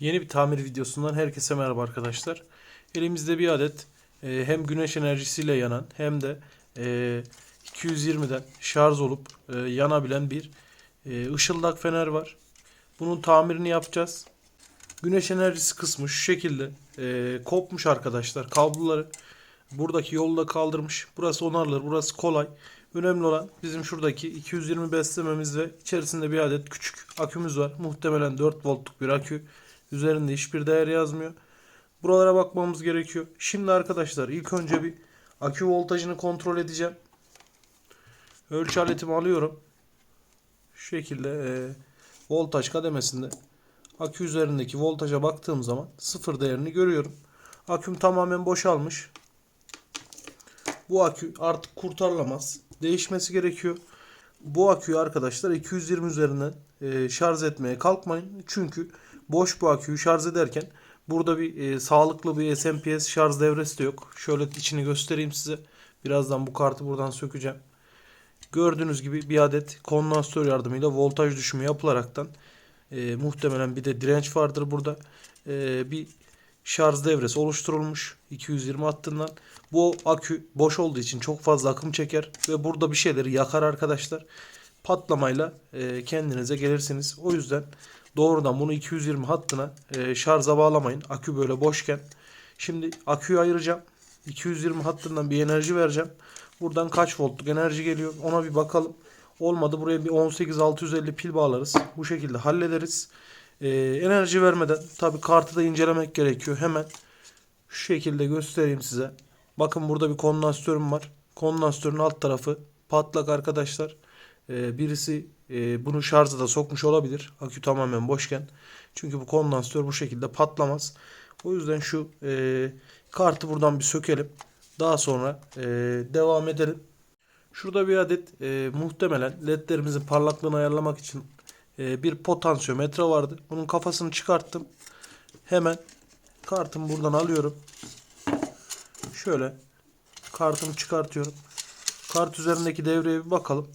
Yeni bir tamir videosundan herkese merhaba arkadaşlar. Elimizde bir adet e, hem güneş enerjisiyle yanan hem de e, 220'den şarj olup e, yanabilen bir e, ışıldak fener var. Bunun tamirini yapacağız. Güneş enerjisi kısmı şu şekilde e, kopmuş arkadaşlar. Kabloları buradaki yolda kaldırmış. Burası onarılır. Burası kolay. Önemli olan bizim şuradaki 220 beslememiz ve içerisinde bir adet küçük akümüz var. Muhtemelen 4 voltluk bir akü. Üzerinde hiçbir değer yazmıyor. Buralara bakmamız gerekiyor. Şimdi arkadaşlar ilk önce bir akü voltajını kontrol edeceğim. Ölçü aletimi alıyorum. Şu şekilde e, voltaj kademesinde akü üzerindeki voltaja baktığım zaman sıfır değerini görüyorum. Aküm tamamen boşalmış. Bu akü artık kurtarılamaz. Değişmesi gerekiyor. Bu aküyü arkadaşlar 220 üzerinden e, şarj etmeye kalkmayın. Çünkü boş bu aküyü şarj ederken burada bir e, sağlıklı bir SMPS şarj devresi de yok. Şöyle içini göstereyim size. Birazdan bu kartı buradan sökeceğim. Gördüğünüz gibi bir adet kondansatör yardımıyla voltaj düşümü yapılaraktan e, muhtemelen bir de direnç vardır burada. E, bir şarj devresi oluşturulmuş 220 hattından. Bu akü boş olduğu için çok fazla akım çeker ve burada bir şeyleri yakar arkadaşlar. Patlamayla e, kendinize gelirsiniz. O yüzden doğrudan bunu 220 hattına e, şarja bağlamayın. Akü böyle boşken. Şimdi aküyü ayıracağım. 220 hattından bir enerji vereceğim. Buradan kaç voltluk enerji geliyor ona bir bakalım. Olmadı buraya bir 18650 pil bağlarız. Bu şekilde hallederiz. Ee, enerji vermeden tabi kartı da incelemek gerekiyor. Hemen şu şekilde göstereyim size. Bakın burada bir kondansatörüm var. Kondansatörün alt tarafı patlak arkadaşlar. Ee, birisi e, bunu şarja da sokmuş olabilir. Akü tamamen boşken. Çünkü bu kondansatör bu şekilde patlamaz. O yüzden şu e, kartı buradan bir sökelim. Daha sonra e, devam edelim. Şurada bir adet e, muhtemelen ledlerimizin parlaklığını ayarlamak için e, bir potansiyometre vardı. Bunun kafasını çıkarttım. Hemen kartımı buradan alıyorum. Şöyle kartımı çıkartıyorum. Kart üzerindeki devreye bir bakalım.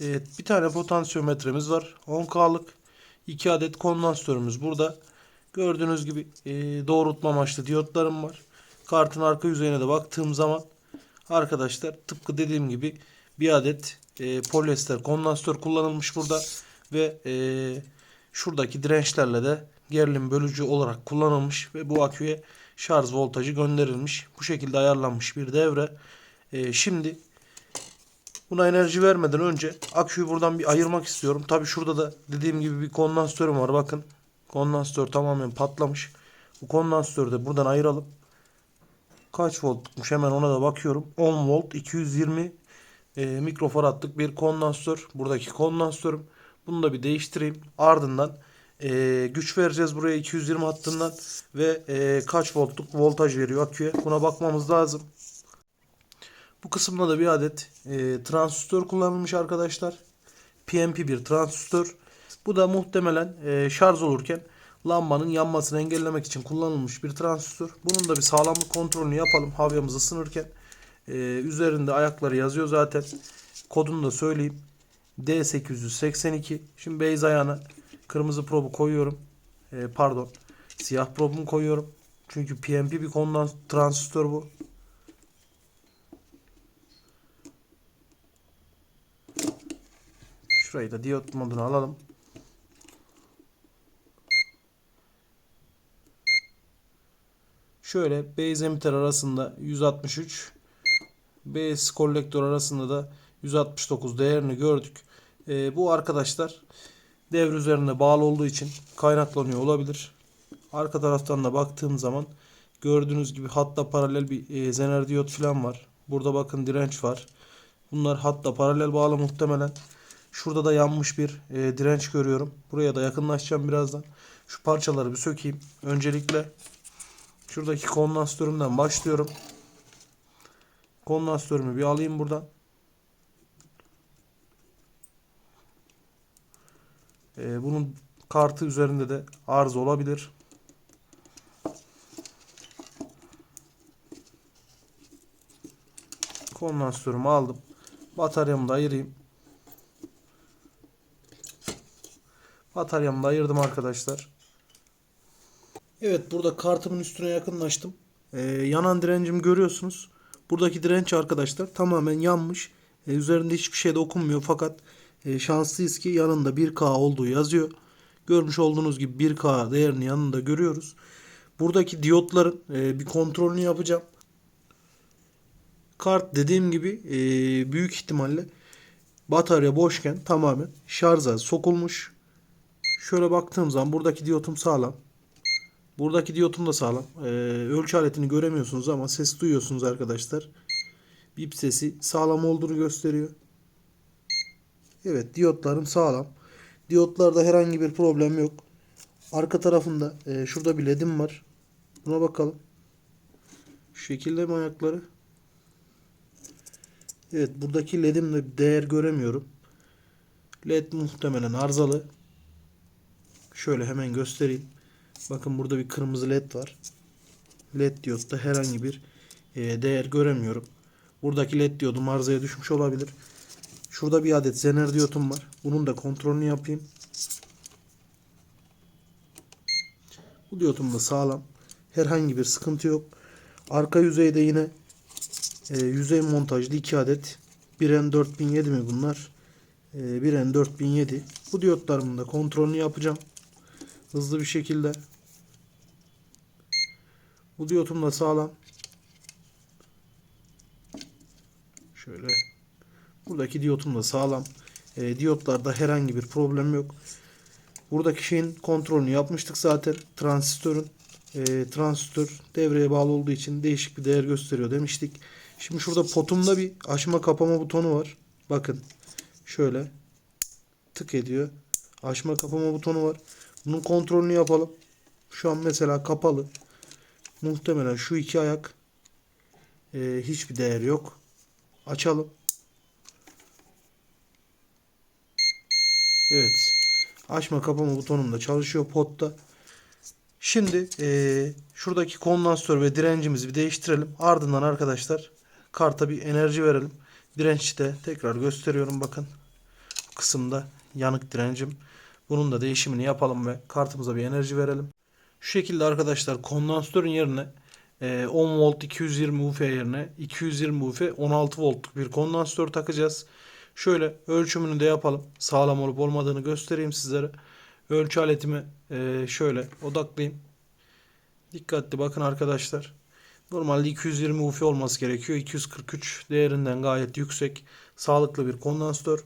Evet, bir tane potansiyometremiz var. 10K'lık. 2 adet kondansatörümüz burada. Gördüğünüz gibi e, doğrultma amaçlı diyotlarım var. Kartın arka yüzeyine de baktığım zaman arkadaşlar tıpkı dediğim gibi bir adet e, polyester kondansatör kullanılmış burada ve e, şuradaki dirençlerle de gerilim bölücü olarak kullanılmış ve bu aküye şarj voltajı gönderilmiş. Bu şekilde ayarlanmış bir devre. E, şimdi buna enerji vermeden önce aküyü buradan bir ayırmak istiyorum. Tabi şurada da dediğim gibi bir kondansatörüm var. Bakın kondansatör tamamen patlamış. Bu kondansatörü de buradan ayıralım. Kaç voltmuş hemen ona da bakıyorum. 10 volt 220 e, mikrofaradlık bir kondansatör. Buradaki kondansatörüm. Bunu da bir değiştireyim. Ardından e, güç vereceğiz buraya 220 hattından ve e, kaç voltluk voltaj veriyor aküye. Buna bakmamız lazım. Bu kısımda da bir adet e, transistör kullanılmış arkadaşlar. PNP bir transistör. Bu da muhtemelen e, şarj olurken lambanın yanmasını engellemek için kullanılmış bir transistör. Bunun da bir sağlamlık kontrolünü yapalım havyamız ısınırken. E, üzerinde ayakları yazıyor zaten. Kodunu da söyleyeyim. D882. Şimdi base ayağına kırmızı probu koyuyorum. E, pardon. Siyah probumu koyuyorum. Çünkü PNP bir konudan transistör bu. Şurayı da diyot moduna alalım. Şöyle base emitter arasında 163 base kolektör arasında da 169 değerini gördük. Ee, bu arkadaşlar devre üzerine bağlı olduğu için kaynaklanıyor olabilir. Arka taraftan da baktığım zaman gördüğünüz gibi hatta paralel bir e, zener diyot falan var. Burada bakın direnç var. Bunlar hatta paralel bağlı muhtemelen. Şurada da yanmış bir e, direnç görüyorum. Buraya da yakınlaşacağım birazdan. Şu parçaları bir sökeyim. Öncelikle şuradaki kondansatörümden başlıyorum. Kondansatörümü bir alayım buradan. Ee, bunun kartı üzerinde de arıza olabilir. Kondansatörümü aldım. Bataryamı da ayırayım. Bataryamı da ayırdım arkadaşlar. Evet burada kartımın üstüne yakınlaştım. Ee, yanan direncimi görüyorsunuz. Buradaki direnç arkadaşlar tamamen yanmış. Ee, üzerinde hiçbir şey de okunmuyor fakat e, şanslıyız ki yanında 1K olduğu yazıyor. Görmüş olduğunuz gibi 1K değerini yanında görüyoruz. Buradaki diyotların e, bir kontrolünü yapacağım. Kart dediğim gibi e, büyük ihtimalle batarya boşken tamamen şarja sokulmuş. Şöyle baktığım zaman buradaki diyotum sağlam. Buradaki diyotum da sağlam. Ee, ölçü aletini göremiyorsunuz ama ses duyuyorsunuz arkadaşlar. Bip sesi sağlam olduğunu gösteriyor. Evet diyotlarım sağlam. Diyotlarda herhangi bir problem yok. Arka tarafında e, şurada bir ledim var. Buna bakalım. Şu ayakları? Evet buradaki ledimle değer göremiyorum. Led muhtemelen arızalı. Şöyle hemen göstereyim. Bakın burada bir kırmızı led var. Led diyotta herhangi bir e, değer göremiyorum. Buradaki led diyodum arızaya düşmüş olabilir. Şurada bir adet zener diyotum var. Bunun da kontrolünü yapayım. Bu diyotum da sağlam. Herhangi bir sıkıntı yok. Arka yüzeyde yine e, yüzey montajlı 2 adet. 1N4007 mi bunlar? E, 1N4007. Bu diyotlarımın da kontrolünü yapacağım. Hızlı bir şekilde. Bu diyotum da sağlam. Şöyle. Buradaki diyotum da sağlam. E, diyotlarda herhangi bir problem yok. Buradaki şeyin kontrolünü yapmıştık zaten. Transistörün e, transistör devreye bağlı olduğu için değişik bir değer gösteriyor demiştik. Şimdi şurada potumda bir açma kapama butonu var. Bakın. Şöyle tık ediyor. Açma kapama butonu var. Bunun kontrolünü yapalım. Şu an mesela kapalı. Muhtemelen şu iki ayak e, hiçbir değer yok. Açalım. Evet. Açma kapama butonum da çalışıyor potta. Şimdi e, şuradaki kondansatör ve direncimizi bir değiştirelim. Ardından arkadaşlar karta bir enerji verelim. Direnci de tekrar gösteriyorum bakın. Kısımda yanık direncim. Bunun da değişimini yapalım ve kartımıza bir enerji verelim. Şu şekilde arkadaşlar kondansatörün yerine e, 10 volt 220 UF yerine 220 UF 16 voltluk bir kondansatör takacağız. Şöyle ölçümünü de yapalım. Sağlam olup olmadığını göstereyim sizlere. Ölçü aletimi e, şöyle odaklayayım. Dikkatli bakın arkadaşlar. Normalde 220 UF olması gerekiyor. 243 değerinden gayet yüksek. Sağlıklı bir kondansatör.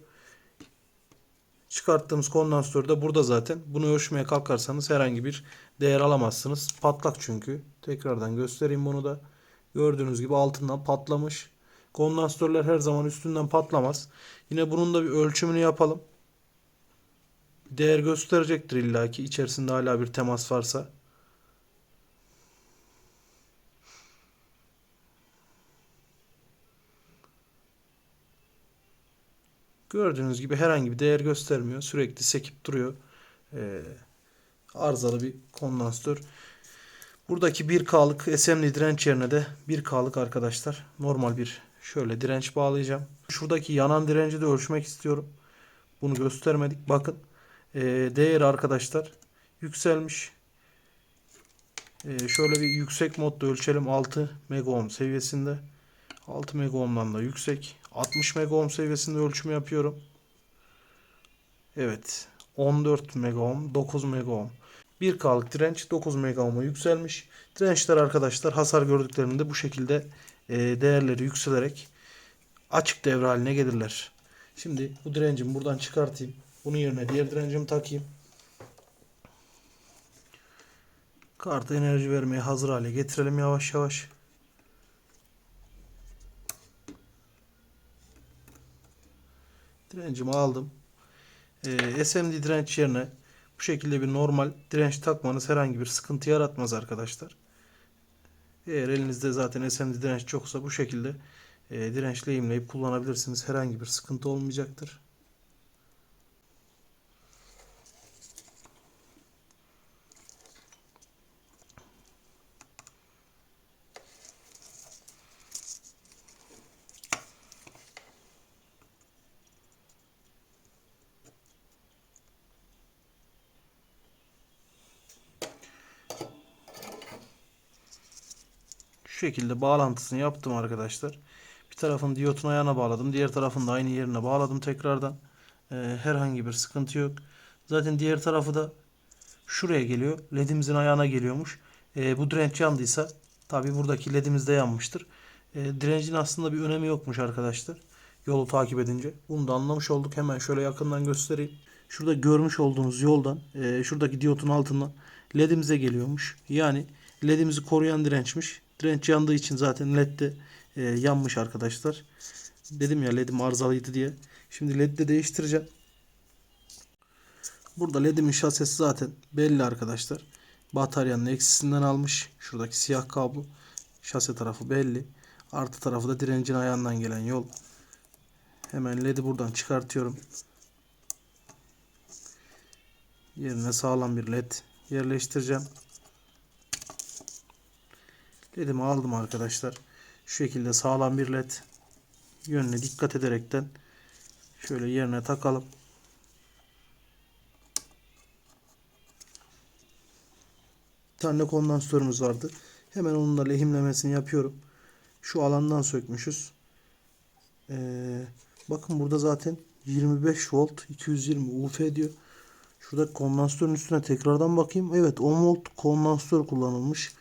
Çıkarttığımız kondansatör de burada zaten. Bunu ölçmeye kalkarsanız herhangi bir değer alamazsınız. Patlak çünkü. Tekrardan göstereyim bunu da. Gördüğünüz gibi altından patlamış. Kondansatörler her zaman üstünden patlamaz. Yine bunun da bir ölçümünü yapalım. Değer gösterecektir illaki içerisinde hala bir temas varsa. Gördüğünüz gibi herhangi bir değer göstermiyor. Sürekli sekip duruyor. Ee, arızalı bir kondansatör. Buradaki 1K'lık SMD direnç yerine de 1K'lık arkadaşlar normal bir şöyle direnç bağlayacağım. Şuradaki yanan direnci de ölçmek istiyorum. Bunu göstermedik. Bakın e, değeri arkadaşlar yükselmiş. E, şöyle bir yüksek modda ölçelim. 6 megaohm seviyesinde. 6 megaohm'dan da yüksek. 60 megaohm seviyesinde ölçüm yapıyorum. Evet. 14 megaohm, 9 megaohm. 1K'lık direnç 9 megaohm'a yükselmiş. Dirençler arkadaşlar hasar gördüklerinde bu şekilde e, değerleri yükselerek açık devre haline gelirler. Şimdi bu direncimi buradan çıkartayım. Bunun yerine diğer direncimi takayım. Karta enerji vermeye hazır hale getirelim yavaş yavaş. Direncimi aldım. Ee, SMD direnç yerine bu şekilde bir normal direnç takmanız herhangi bir sıkıntı yaratmaz arkadaşlar. Eğer elinizde zaten SMD direnç çoksa bu şekilde e, dirençle imleyip kullanabilirsiniz. Herhangi bir sıkıntı olmayacaktır. Şu şekilde bağlantısını yaptım arkadaşlar. Bir tarafını diyotun ayağına bağladım. Diğer tarafını da aynı yerine bağladım tekrardan. Ee, herhangi bir sıkıntı yok. Zaten diğer tarafı da şuraya geliyor. Ledimizin ayağına geliyormuş. Ee, bu direnç yandıysa tabi buradaki ledimiz de yanmıştır. Ee, direncin aslında bir önemi yokmuş arkadaşlar. Yolu takip edince. Bunu da anlamış olduk. Hemen şöyle yakından göstereyim. Şurada görmüş olduğunuz yoldan e, şuradaki diyotun altından ledimize geliyormuş. Yani ledimizi koruyan dirençmiş. Direnç yandığı için zaten led de e, yanmış arkadaşlar. Dedim ya ledim arızalıydı diye. Şimdi led de değiştireceğim. Burada ledimin şasesi zaten belli arkadaşlar. Bataryanın eksisinden almış. Şuradaki siyah kablo. Şase tarafı belli. Artı tarafı da direncin ayağından gelen yol. Hemen ledi buradan çıkartıyorum. Yerine sağlam bir led yerleştireceğim. Ledimi aldım arkadaşlar. Şu şekilde sağlam bir led. Yönüne dikkat ederekten şöyle yerine takalım. Bir tane kondansatörümüz vardı. Hemen onunla lehimlemesini yapıyorum. Şu alandan sökmüşüz. Ee, bakın burada zaten 25 volt 220 UF diyor. Şurada kondansatörün üstüne tekrardan bakayım. Evet 10 volt kondansatör kullanılmış.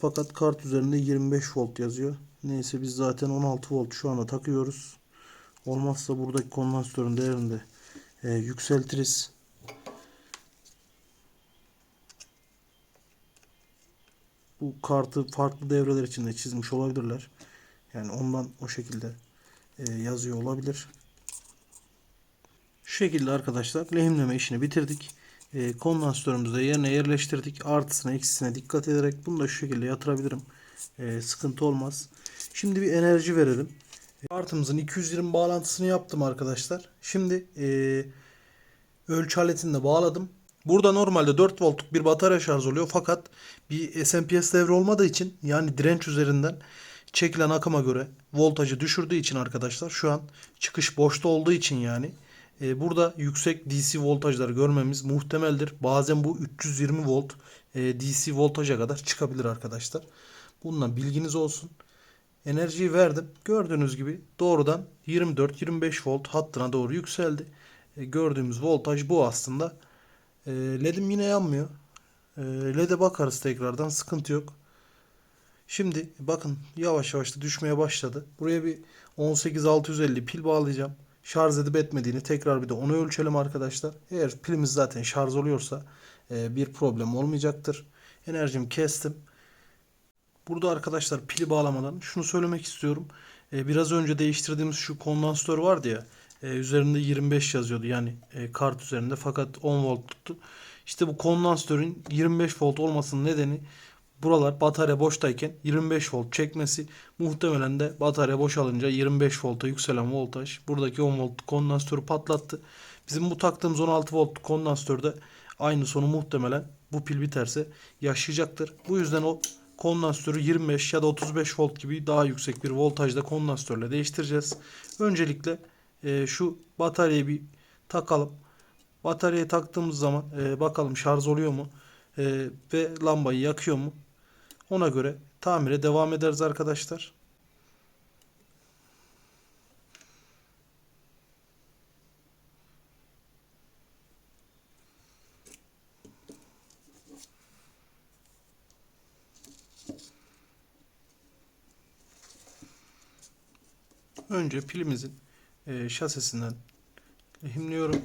Fakat kart üzerinde 25 volt yazıyor. Neyse biz zaten 16 volt şu anda takıyoruz. Olmazsa buradaki kondansatörün değerini de e, yükseltiriz. Bu kartı farklı devreler için de çizmiş olabilirler. Yani ondan o şekilde e, yazıyor olabilir. Şu şekilde arkadaşlar lehimleme işini bitirdik. E, kondansatörümüzü yerine yerleştirdik. Artısına eksisine dikkat ederek bunu da şu şekilde yatırabilirim. E, sıkıntı olmaz. Şimdi bir enerji verelim. Kartımızın 220 bağlantısını yaptım arkadaşlar. Şimdi e, ölçü aletini de bağladım. Burada normalde 4 voltluk bir batarya şarj oluyor fakat bir SMPS devre olmadığı için yani direnç üzerinden çekilen akıma göre voltajı düşürdüğü için arkadaşlar şu an çıkış boşta olduğu için yani burada yüksek DC voltajları görmemiz muhtemeldir. Bazen bu 320 volt e, DC voltaja kadar çıkabilir arkadaşlar. Bundan bilginiz olsun. Enerjiyi verdim. Gördüğünüz gibi doğrudan 24-25 volt hattına doğru yükseldi. E, gördüğümüz voltaj bu aslında. E, LED'im yine yanmıyor. LED'e bakarız tekrardan. Sıkıntı yok. Şimdi bakın yavaş yavaş da düşmeye başladı. Buraya bir 18650 pil bağlayacağım. Şarj edip etmediğini tekrar bir de onu ölçelim arkadaşlar. Eğer pilimiz zaten şarj oluyorsa e, bir problem olmayacaktır. Enerjimi kestim. Burada arkadaşlar pili bağlamadan şunu söylemek istiyorum. E, biraz önce değiştirdiğimiz şu kondansatör vardı ya. e, üzerinde 25 yazıyordu yani kart üzerinde fakat 10 volt tuttu. İşte bu kondansatörün 25 volt olmasının nedeni buralar batarya boştayken 25 volt çekmesi muhtemelen de batarya boşalınca 25 volta yükselen voltaj buradaki 10 volt kondansatörü patlattı. Bizim bu taktığımız 16 volt kondansatörde aynı sonu muhtemelen bu pil biterse yaşayacaktır. Bu yüzden o kondansatörü 25 ya da 35 volt gibi daha yüksek bir voltajda kondansatörle değiştireceğiz. Öncelikle e, şu bataryayı bir takalım. Bataryayı taktığımız zaman e, bakalım şarj oluyor mu e, ve lambayı yakıyor mu? Ona göre tamire devam ederiz arkadaşlar. Önce pilimizin e, şasisinden lehimliyorum.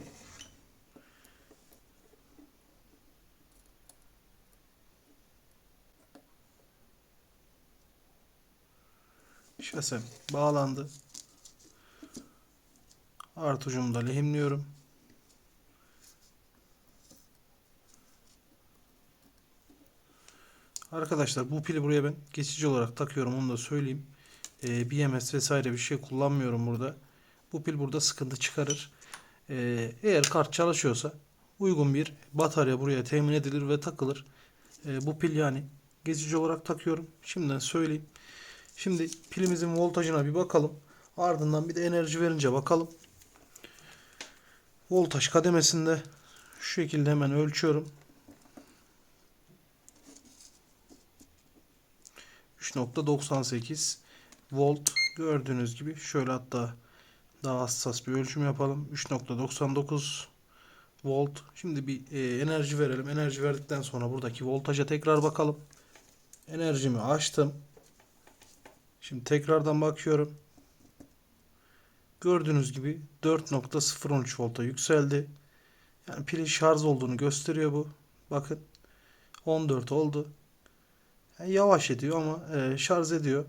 Şasem bağlandı. Artı ucumu da lehimliyorum. Arkadaşlar bu pili buraya ben geçici olarak takıyorum onu da söyleyeyim. Ee, BMS vesaire bir şey kullanmıyorum burada. Bu pil burada sıkıntı çıkarır. Ee, eğer kart çalışıyorsa uygun bir batarya buraya temin edilir ve takılır. Ee, bu pil yani geçici olarak takıyorum. Şimdiden söyleyeyim. Şimdi pilimizin voltajına bir bakalım. Ardından bir de enerji verince bakalım. Voltaj kademesinde şu şekilde hemen ölçüyorum. 3.98 volt gördüğünüz gibi şöyle hatta daha hassas bir ölçüm yapalım 3.99 volt şimdi bir e, enerji verelim enerji verdikten sonra buradaki voltaja tekrar bakalım enerjimi açtım şimdi tekrardan bakıyorum. Gördüğünüz gibi 4.013 volta yükseldi. Yani pilin şarj olduğunu gösteriyor bu. Bakın 14 oldu. Yani yavaş ediyor ama e, şarj ediyor.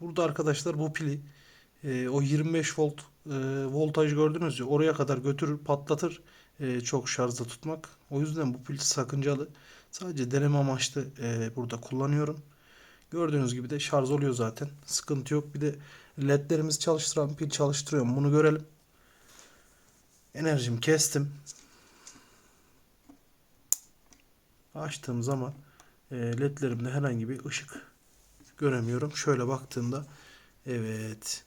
Burada arkadaşlar bu pili e, o 25 volt e, voltaj gördünüz ya oraya kadar götürür patlatır e, çok şarjda tutmak. O yüzden bu pil sakıncalı. Sadece deneme amaçlı e, burada kullanıyorum. Gördüğünüz gibi de şarj oluyor zaten. Sıkıntı yok. Bir de ledlerimizi çalıştıran pil çalıştırıyor bunu görelim. Enerjimi kestim. Açtığım zaman e, ledlerimde herhangi bir ışık göremiyorum. Şöyle baktığımda evet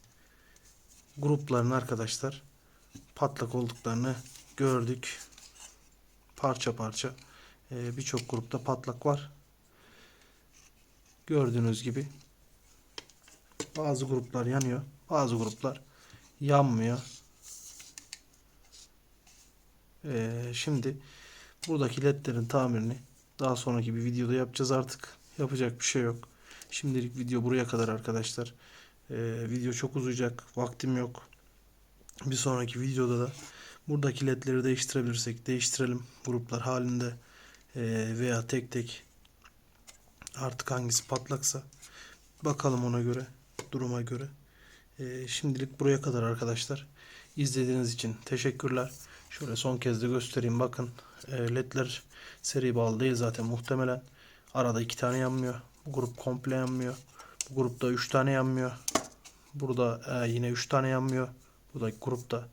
grupların arkadaşlar patlak olduklarını gördük. Parça parça e, birçok grupta patlak var. Gördüğünüz gibi bazı gruplar yanıyor. Bazı gruplar yanmıyor. E, şimdi buradaki ledlerin tamirini daha sonraki bir videoda yapacağız artık. Yapacak bir şey yok. Şimdilik video buraya kadar arkadaşlar. Ee, video çok uzayacak. Vaktim yok. Bir sonraki videoda da buradaki ledleri değiştirebilirsek değiştirelim. Gruplar halinde ee, veya tek tek artık hangisi patlaksa bakalım ona göre duruma göre. Ee, şimdilik buraya kadar arkadaşlar. İzlediğiniz için teşekkürler. Şöyle son kez de göstereyim. Bakın e, ledler seri bağlı değil zaten muhtemelen. Arada iki tane yanmıyor. Bu grup komple yanmıyor. Bu grupta üç tane yanmıyor. Burada e, yine üç tane yanmıyor. Buradaki grupta.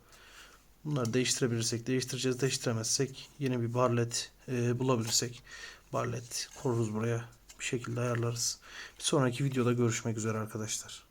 Bunları değiştirebilirsek değiştireceğiz. Değiştiremezsek yine bir barlet e, bulabilirsek barlet koruruz buraya. Bir şekilde ayarlarız. Bir sonraki videoda görüşmek üzere arkadaşlar.